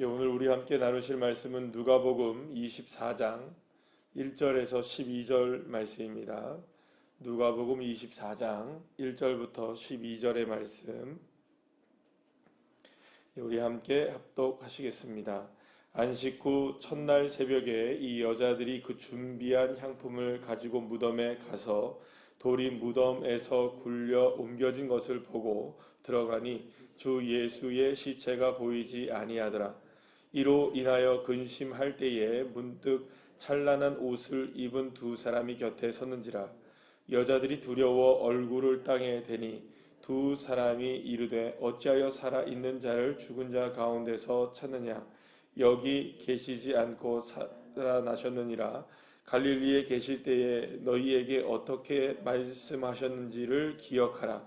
예, 오늘 우리 함께 나누실 말씀은 누가복음 24장 1절에서 12절 말씀입니다. 누가복음 24장 1절부터 12절의 말씀 예, 우리 함께 합독하시겠습니다. 안식 후 첫날 새벽에 이 여자들이 그 준비한 향품을 가지고 무덤에 가서 돌이 무덤에서 굴려 옮겨진 것을 보고 들어가니 주 예수의 시체가 보이지 아니하더라. 이로 인하여 근심할 때에 문득 찬란한 옷을 입은 두 사람이 곁에 섰는지라. 여자들이 두려워 얼굴을 땅에 대니 두 사람이 이르되 어찌하여 살아 있는 자를 죽은 자 가운데서 찾느냐? 여기 계시지 않고 살아나셨느니라. 갈릴리에 계실 때에 너희에게 어떻게 말씀하셨는지를 기억하라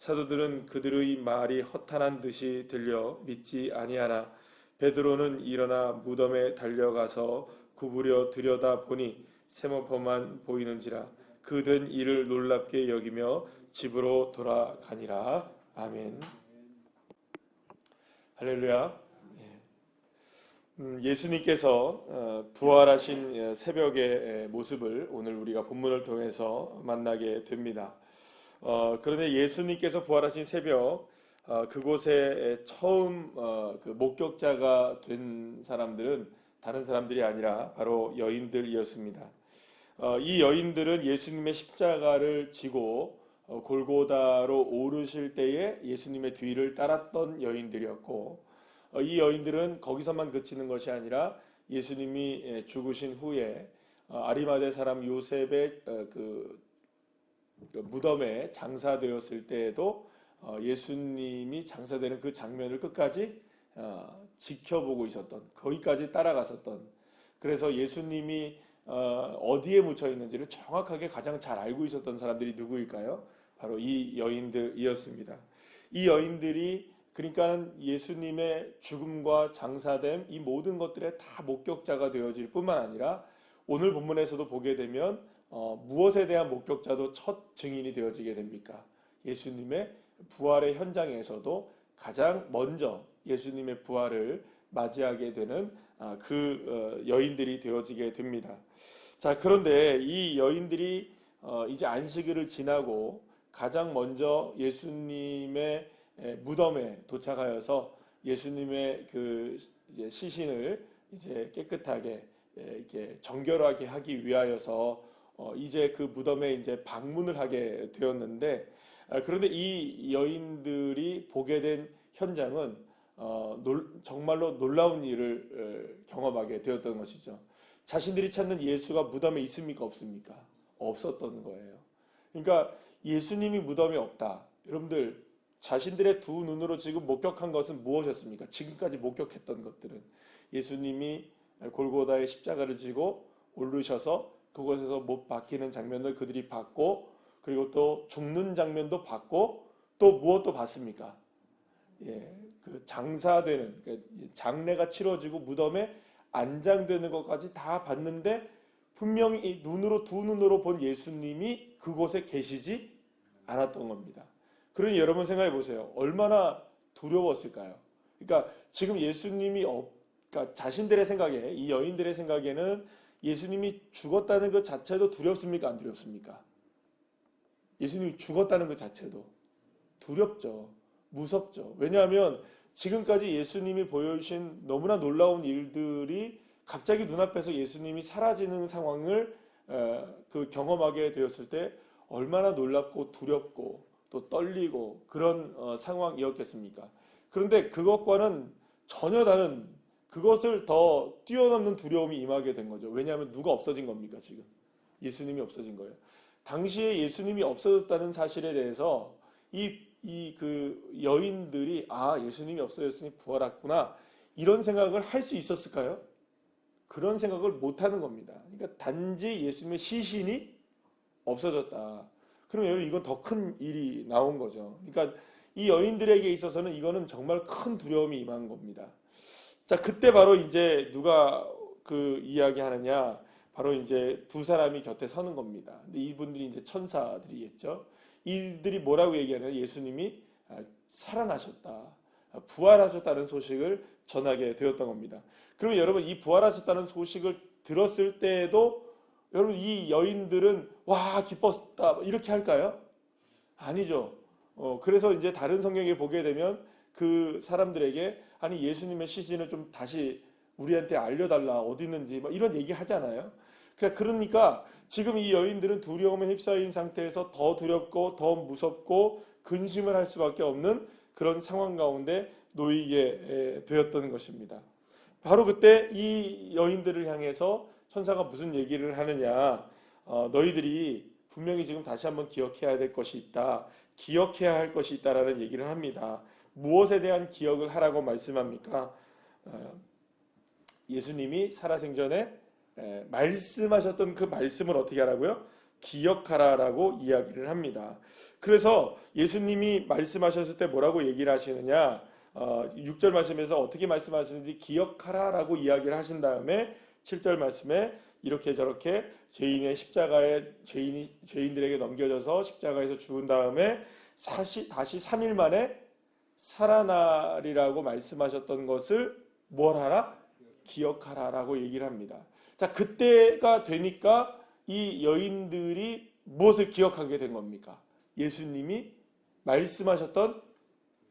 사도들은 그들의 말이 허탄한 듯이 들려 믿지 아니하나 베드로는 일어나 무덤에 달려가서 구부려 들여다 보니 세모포만 보이는지라 그된 일을 놀랍게 여기며 집으로 돌아가니라. 아멘. 할렐루야. 음, 예수님께서 어, 부활하신 새벽의 모습을 오늘 우리가 본문을 통해서 만나게 됩니다. 어, 그런데 예수님께서 부활하신 새벽 어, 그곳에 처음 어, 그 목격자가 된 사람들은 다른 사람들이 아니라 바로 여인들이었습니다. 어, 이 여인들은 예수님의 십자가를 지고 어, 골고다로 오르실 때에 예수님의 뒤를 따랐던 여인들이었고 어, 이 여인들은 거기서만 그치는 것이 아니라 예수님이 예, 죽으신 후에 어, 아리마대 사람 요셉의 어, 그 무덤에 장사되었을 때에도 어, 예수님이 장사되는 그 장면을 끝까지 어, 지켜보고 있었던 거기까지 따라갔었던 그래서 예수님이 어, 어디에 묻혀 있는지를 정확하게 가장 잘 알고 있었던 사람들이 누구일까요? 바로 이 여인들이었습니다. 이 여인들이 그러니까는 예수님의 죽음과 장사됨 이 모든 것들에 다 목격자가 되어질 뿐만 아니라 오늘 본문에서도 보게 되면 어, 무엇에 대한 목격자도 첫 증인이 되어지게 됩니까? 예수님의 부활의 현장에서도 가장 먼저 예수님의 부활을 맞이하게 되는 아, 그 어, 여인들이 되어지게 됩니다. 자, 그런데 이 여인들이 어, 이제 안식일을 지나고 가장 먼저 예수님의 무덤에 도착하여서 예수님의 그 시신을 이제 깨끗하게 이렇게 정결하게 하기 위하여서 이제 그 무덤에 이제 방문을 하게 되었는데 아, 그런데 이 여인들이 보게 된 현장은 어, 놀, 정말로 놀라운 일을 경험하게 되었던 것이죠. 자신들이 찾는 예수가 무덤에 있습니까 없습니까? 없었던 거예요. 그러니까 예수님이 무덤에 없다. 여러분들 자신들의 두 눈으로 지금 목격한 것은 무엇이었습니까? 지금까지 목격했던 것들은 예수님이 골고다의 십자가를 지고 오르셔서 그곳에서 못 박히는 장면을 그들이 봤고 그리고 또 죽는 장면도 봤고 또 무엇도 봤습니까? 예, 그 장사되는 그러니까 장례가 치러지고 무덤에 안장되는 것까지 다 봤는데 분명히 눈으로 두 눈으로 본 예수님이 그곳에 계시지 않았던 겁니다. 그러니 여러분 생각해 보세요. 얼마나 두려웠을까요? 그러니까 지금 예수님이 없, 그러니까 자신들의 생각에 이 여인들의 생각에는 예수님이 죽었다는 것 자체도 두렵습니까? 안 두렵습니까? 예수님이 죽었다는 것 자체도 두렵죠. 무섭죠. 왜냐하면 지금까지 예수님이 보여주신 너무나 놀라운 일들이 갑자기 눈앞에서 예수님이 사라지는 상황을 그 경험하게 되었을 때 얼마나 놀랍고 두렵고 또 떨리고 그런 어, 상황이었겠습니까? 그런데 그것과는 전혀 다른 그것을 더 뛰어넘는 두려움이 임하게 된 거죠. 왜냐하면 누가 없어진 겁니까 지금? 예수님이 없어진 거예요. 당시에 예수님이 없어졌다는 사실에 대해서 이, 이 그 여인들이 아, 예수님이 없어졌으니 부활했구나. 이런 생각을 할 수 있었을까요? 그런 생각을 못 하는 겁니다. 그러니까 단지 예수님의 시신이 없어졌다. 그러면 여러분 이건 더 큰 일이 나온 거죠. 그러니까 이 여인들에게 있어서는 이거는 정말 큰 두려움이 임한 겁니다. 자, 그때 바로 이제 누가 그 이야기 하느냐? 바로 이제 두 사람이 곁에 서는 겁니다. 근데 이분들이 이제 천사들이겠죠. 이들이 뭐라고 얘기하냐? 예수님이 아, 살아나셨다. 아, 부활하셨다는 소식을 전하게 되었던 겁니다. 그러면 여러분 이 부활하셨다는 소식을 들었을 때에도 여러분 이 여인들은 와 기뻤다 이렇게 할까요? 아니죠. 어, 그래서 이제 다른 성경에 보게 되면 그 사람들에게 아니 예수님의 시신을 좀 다시 우리한테 알려달라 어디 있는지 막 이런 얘기 하잖아요. 그러니까 그러니까 지금 이 여인들은 두려움에 휩싸인 상태에서 더 두렵고 더 무섭고 근심을 할 수밖에 없는 그런 상황 가운데 놓이게 되었던 것입니다. 바로 그때 이 여인들을 향해서 천사가 무슨 얘기를 하느냐? 어, 너희들이 분명히 지금 다시 한번 기억해야 될 것이 있다. 기억해야 할 것이 있다라는 얘기를 합니다. 무엇에 대한 기억을 하라고 말씀합니까? 어, 예수님이 살아생전에 에, 말씀하셨던 그 말씀을 어떻게 하라고요? 기억하라라고 이야기를 합니다. 그래서 예수님이 말씀하셨을 때 뭐라고 얘기를 하시느냐? 어, 6절 말씀에서 어떻게 말씀하시는지 기억하라라고 이야기를 하신 다음에 7절 말씀에 이렇게 저렇게 죄인의 십자가에 죄인이 죄인들에게 넘겨져서 십자가에서 죽은 다음에 사시, 다시 3일 만에 살아나리라고 말씀하셨던 것을 뭘 하라? 기억하라라고 얘기를 합니다. 자, 그때가 되니까 이 여인들이 무엇을 기억하게 된 겁니까? 예수님이 말씀하셨던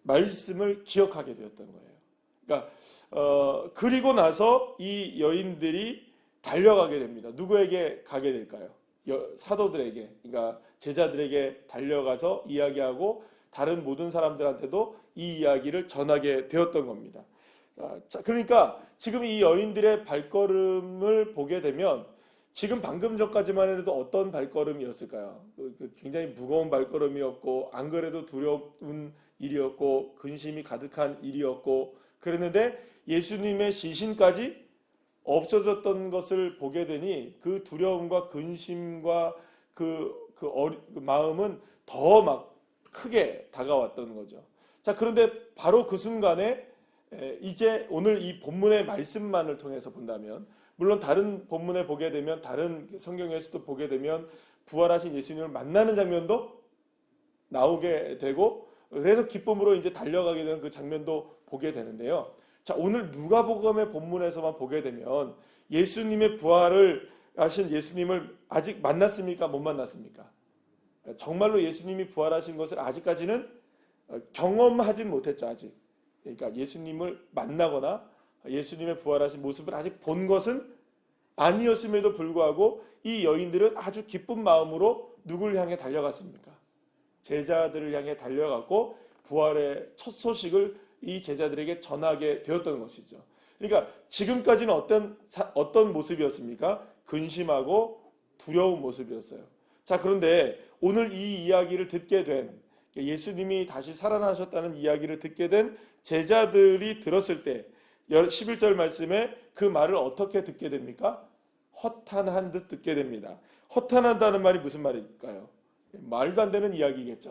말씀을 기억하게 되었던 거예요. 그러니까 어, 그리고 나서 이 여인들이 달려가게 됩니다. 누구에게 가게 될까요? 여, 사도들에게, 그러니까 제자들에게 달려가서 이야기하고 다른 모든 사람들한테도 이 이야기를 전하게 되었던 겁니다. 아, 자, 그러니까 지금 이 여인들의 발걸음을 보게 되면 지금 방금 전까지만 해도 어떤 발걸음이었을까요? 그, 그 굉장히 무거운 발걸음이었고 안 그래도 두려운 일이었고 근심이 가득한 일이었고 그랬는데 예수님의 시신까지 없어졌던 것을 보게 되니 그 두려움과 근심과 그, 그, 어리, 그 마음은 더 막 크게 다가왔던 거죠. 자, 그런데 바로 그 순간에 이제 오늘 이 본문의 말씀만을 통해서 본다면 물론 다른 본문에 보게 되면 다른 성경에서도 보게 되면 부활하신 예수님을 만나는 장면도 나오게 되고 그래서 기쁨으로 이제 달려가게 되는 그 장면도 보게 되는데요. 자, 오늘 누가복음의 본문에서만 보게 되면 예수님의 부활을 하신 예수님을 아직 만났습니까? 못 만났습니까? 정말로 예수님이 부활하신 것을 아직까지는 경험하진 못했죠, 아직. 그러니까 예수님을 만나거나 예수님의 부활하신 모습을 아직 본 것은 아니었음에도 불구하고 이 여인들은 아주 기쁜 마음으로 누굴 향해 달려갔습니까? 제자들을 향해 달려갔고 부활의 첫 소식을 이 제자들에게 전하게 되었던 것이죠. 그러니까 지금까지는 어떤 어떤 모습이었습니까? 근심하고 두려운 모습이었어요. 자, 그런데 오늘 이 이야기를 듣게 된 예수님이 다시 살아나셨다는 이야기를 듣게 된 제자들이 들었을 때 11절 말씀에 그 말을 어떻게 듣게 됩니까? 허탄한 듯 듣게 됩니다. 허탄한다는 말이 무슨 말일까요? 말도 안 되는 이야기겠죠.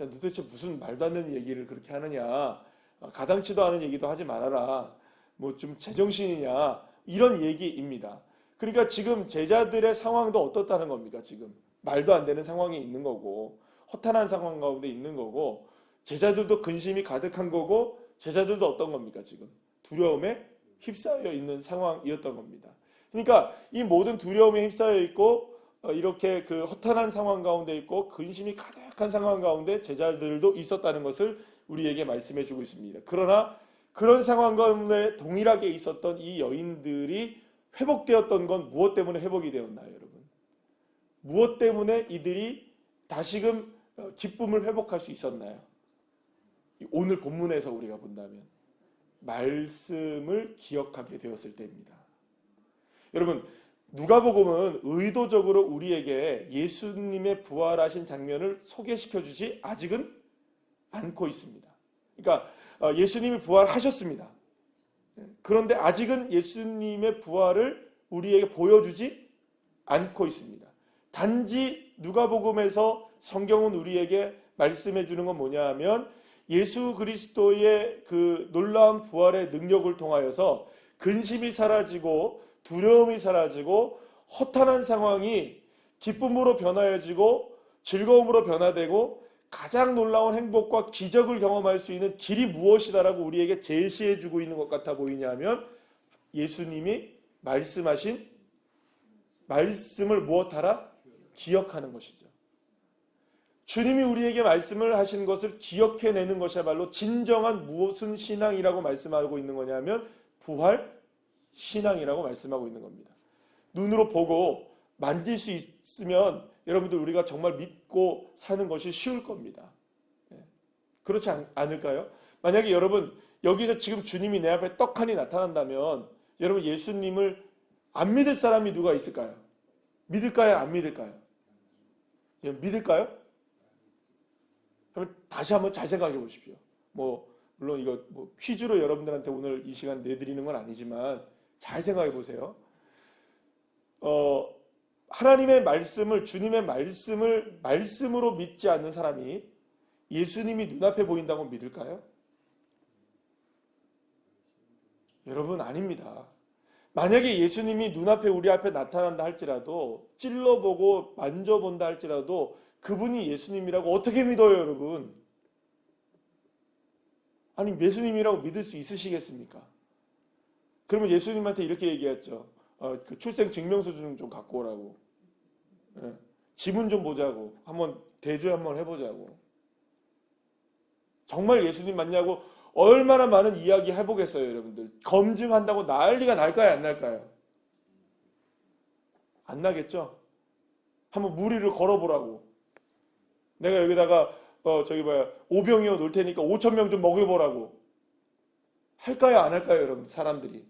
야, 도대체 무슨 말도 안 되는 얘기를 그렇게 하느냐? 가당치도 않은 얘기도 하지 말아라. 뭐 좀 제정신이냐? 이런 얘기입니다. 그러니까 지금 제자들의 상황도 어떻다는 겁니까? 지금 말도 안 되는 상황이 있는 거고 허탄한 상황 가운데 있는 거고 제자들도 근심이 가득한 거고 제자들도 어떤 겁니까? 지금 두려움에 휩싸여 있는 상황이었던 겁니다. 그러니까 이 모든 두려움에 휩싸여 있고 어, 이렇게 그 허탄한 상황 가운데 있고 근심이 가득한 상황 가운데 제자들도 있었다는 것을 우리에게 말씀해 주고 있습니다. 그러나 그런 상황 가운데 동일하게 있었던 이 여인들이 회복되었던 건 무엇 때문에 회복이 되었나요, 여러분? 무엇 때문에 이들이 다시금 어, 기쁨을 회복할 수 있었나요? 오늘 본문에서 우리가 본다면 말씀을 기억하게 되었을 때입니다. 여러분, 누가복음은 의도적으로 우리에게 예수님의 부활하신 장면을 소개시켜 주지 아직은 않고 있습니다. 그러니까 어, 예수님이 부활하셨습니다. 그런데 아직은 예수님의 부활을 우리에게 보여주지 않고 있습니다. 단지 누가복음에서 성경은 우리에게 말씀해 주는 건 뭐냐 하면 예수 그리스도의 그 놀라운 부활의 능력을 통하여서 근심이 사라지고 두려움이 사라지고 허탄한 상황이 기쁨으로 변화해지고 즐거움으로 변화되고 가장 놀라운 행복과 기적을 경험할 수 있는 길이 무엇이다라고 우리에게 제시해 주고 있는 것 같아 보이냐면 예수님이 말씀하신 말씀을 무엇하라? 기억하는 것이죠. 주님이 우리에게 말씀을 하신 것을 기억해내는 것이야말로 진정한 무엇은 신앙이라고 말씀하고 있는 거냐면 부활 신앙이라고 말씀하고 있는 겁니다. 눈으로 보고 만질 수 있으면 여러분들 우리가 정말 믿고 사는 것이 쉬울 겁니다. 예. 그렇지 않, 않을까요? 만약에 여러분 여기서 지금 주님이 내 앞에 떡하니 나타난다면 여러분 예수님을 안 믿을 사람이 누가 있을까요? 믿을까요? 안 믿을까요? 예, 믿을까요? 그러면 다시 한번 잘 생각해 보십시오. 뭐 물론 이거 뭐 퀴즈로 여러분들한테 오늘 이 시간 내드리는 건 아니지만 잘 생각해 보세요. 어, 하나님의 말씀을 주님의 말씀을 말씀으로 믿지 않는 사람이 예수님이 눈앞에 보인다고 믿을까요? 여러분 아닙니다. 만약에 예수님이 눈앞에 우리 앞에 나타난다 할지라도 찔러보고 만져본다 할지라도 그분이 예수님이라고 어떻게 믿어요, 여러분? 아니 예수님이라고 믿을 수 있으시겠습니까? 그러면 예수님한테 이렇게 얘기했죠. 어, 그 출생 증명서 좀, 좀 갖고 오라고. 예. 지문 좀 보자고. 한번 대조 한번 해보자고. 정말 예수님 맞냐고 얼마나 많은 이야기 해보겠어요, 여러분들. 검증한다고 난리가 날까요, 안 날까요? 안 나겠죠? 한번 무리를 걸어보라고. 내가 여기다가 어 저기 뭐야 오병이어 놓을 테니까 5천 명 좀 먹여보라고. 할까요, 안 할까요, 여러분? 사람들이.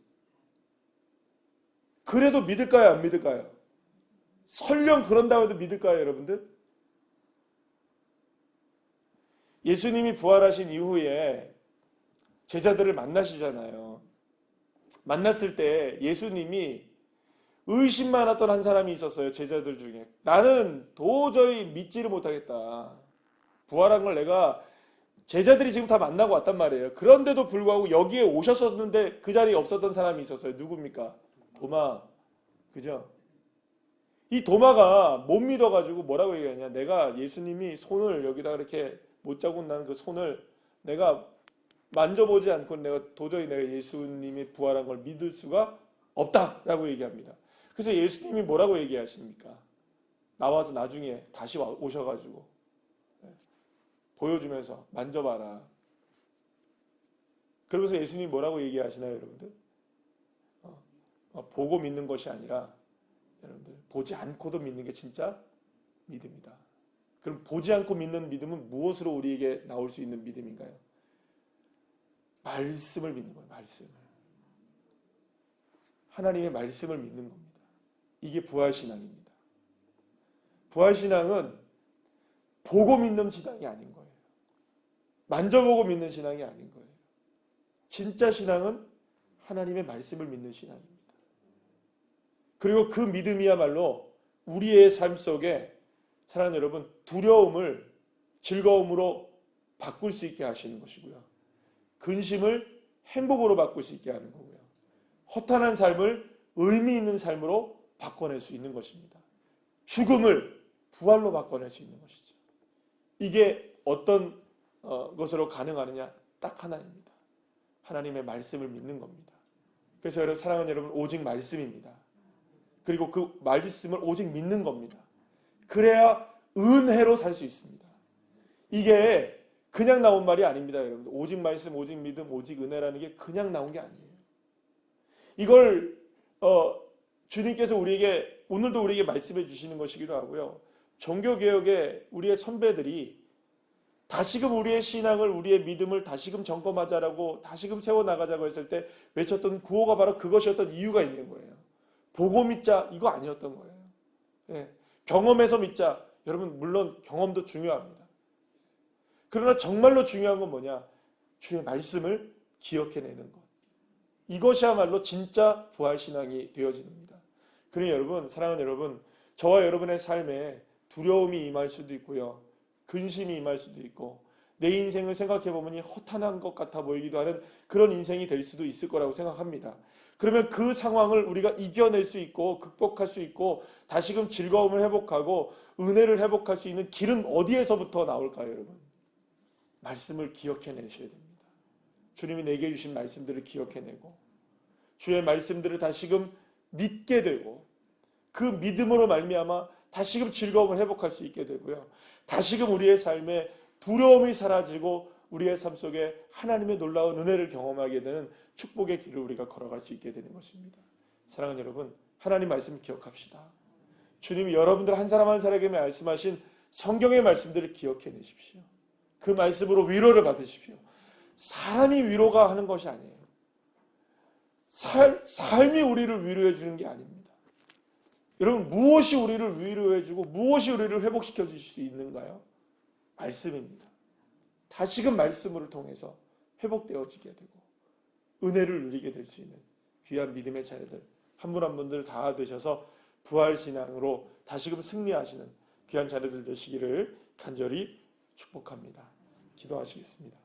그래도 믿을까요, 안 믿을까요? 설령 그런다고 해도 믿을까요, 여러분들? 예수님이 부활하신 이후에 제자들을 만나시잖아요. 만났을 때 예수님이 의심 많았던 한 사람이 있었어요. 제자들 중에. 나는 도저히 믿지를 못하겠다. 부활한 걸 내가 제자들이 지금 다 만나고 왔단 말이에요. 그런데도 불구하고 여기에 오셨었는데 그 자리에 없었던 사람이 있었어요. 누굽니까? 도마. 그죠? 이 도마가 못 믿어가지고 뭐라고 얘기하냐. 내가 예수님이 손을 여기다 이렇게 못 자고 나는 그 손을 내가 만져보지 않고 내가 도저히 내가 예수님이 부활한 걸 믿을 수가 없다라고 얘기합니다. 그래서 예수님이 뭐라고 얘기하십니까? 나와서 나중에 다시 와- 오셔가지고 예, 보여주면서 만져봐라. 그러면서 예수님이 뭐라고 얘기하시나요, 여러분들? 어, 어, 보고 믿는 것이 아니라 여러분들 보지 않고도 믿는 게 진짜 믿음이다. 그럼 보지 않고 믿는 믿음은 무엇으로 우리에게 나올 수 있는 믿음인가요? 말씀을 믿는 거예요. 말씀을. 하나님의 말씀을 믿는 겁니다. 이게 부활 신앙입니다. 부활 신앙은 보고 믿는 신앙이 아닌 거예요. 만져보고 믿는 신앙이 아닌 거예요. 진짜 신앙은 하나님의 말씀을 믿는 신앙입니다. 그리고 그 믿음이야말로 우리의 삶 속에 사랑하는 여러분 두려움을 즐거움으로 바꿀 수 있게 하시는 것이고요. 근심을 행복으로 바꿀 수 있게 하는 거고요. 허탄한 삶을 의미 있는 삶으로 바꿔낼 수 있는 것입니다. 죽음을 부활로 바꿔낼 수 있는 것이죠. 이게 어떤 어, 것으로 가능하느냐? 딱 하나입니다. 하나님의 말씀을 믿는 겁니다. 그래서 여러분 사랑하는 여러분 오직 말씀입니다. 그리고 그 말씀을 오직 믿는 겁니다. 그래야 은혜로 살 수 있습니다. 이게 그냥 나온 말이 아닙니다, 여러분들. 오직 말씀, 오직 믿음, 오직 은혜라는 게 그냥 나온 게 아니에요. 이걸 어, 주님께서 우리에게 오늘도 우리에게 말씀해 주시는 것이기도 하고요. 종교 개혁의 우리의 선배들이 다시금 우리의 신앙을 우리의 믿음을 다시금 점검하자라고 다시금 세워 나가자고 했을 때 외쳤던 구호가 바로 그것이었던 이유가 있는 거예요. 보고 믿자 이거 아니었던 거예요. 예. 경험해서 믿자. 여러분 물론 경험도 중요합니다. 그러나 정말로 중요한 건 뭐냐? 주의 말씀을 기억해내는 것. 이것이야말로 진짜 부활 신앙이 되어집니다. 그러니 여러분, 사랑하는 여러분, 저와 여러분의 삶에 두려움이 임할 수도 있고요. 근심이 임할 수도 있고 내 인생을 생각해 보면 허탄한 것 같아 보이기도 하는 그런 인생이 될 수도 있을 거라고 생각합니다. 그러면 그 상황을 우리가 이겨낼 수 있고 극복할 수 있고 다시금 즐거움을 회복하고 은혜를 회복할 수 있는 길은 어디에서부터 나올까요, 여러분? 말씀을 기억해 내셔야 됩니다. 주님이 내게 주신 말씀들을 기억해내고 주의 말씀들을 다시금 믿게 되고 그 믿음으로 말미암아 다시금 즐거움을 회복할 수 있게 되고요. 다시금 우리의 삶에 두려움이 사라지고 우리의 삶 속에 하나님의 놀라운 은혜를 경험하게 되는 축복의 길을 우리가 걸어갈 수 있게 되는 것입니다. 사랑하는 여러분, 하나님 말씀 기억합시다. 주님이 여러분들 한 사람 한 사람에게 말씀하신 성경의 말씀들을 기억해 내십시오. 그 말씀으로 위로를 받으십시오. 사람이 위로가 하는 것이 아니에요. 살, 삶이 우리를 위로해 주는 게 아닙니다. 여러분, 무엇이 우리를 위로해 주고 무엇이 우리를 회복시켜 주실 수 있는가요? 말씀입니다. 다시금 말씀을 통해서 회복되어지게 되고 은혜를 누리게 될 수 있는 귀한 믿음의 자녀들 한 분 한 분들 다 되셔서 부활 신앙으로 다시금 승리하시는 귀한 자녀들 되시기를 간절히 축복합니다. 기도하시겠습니다.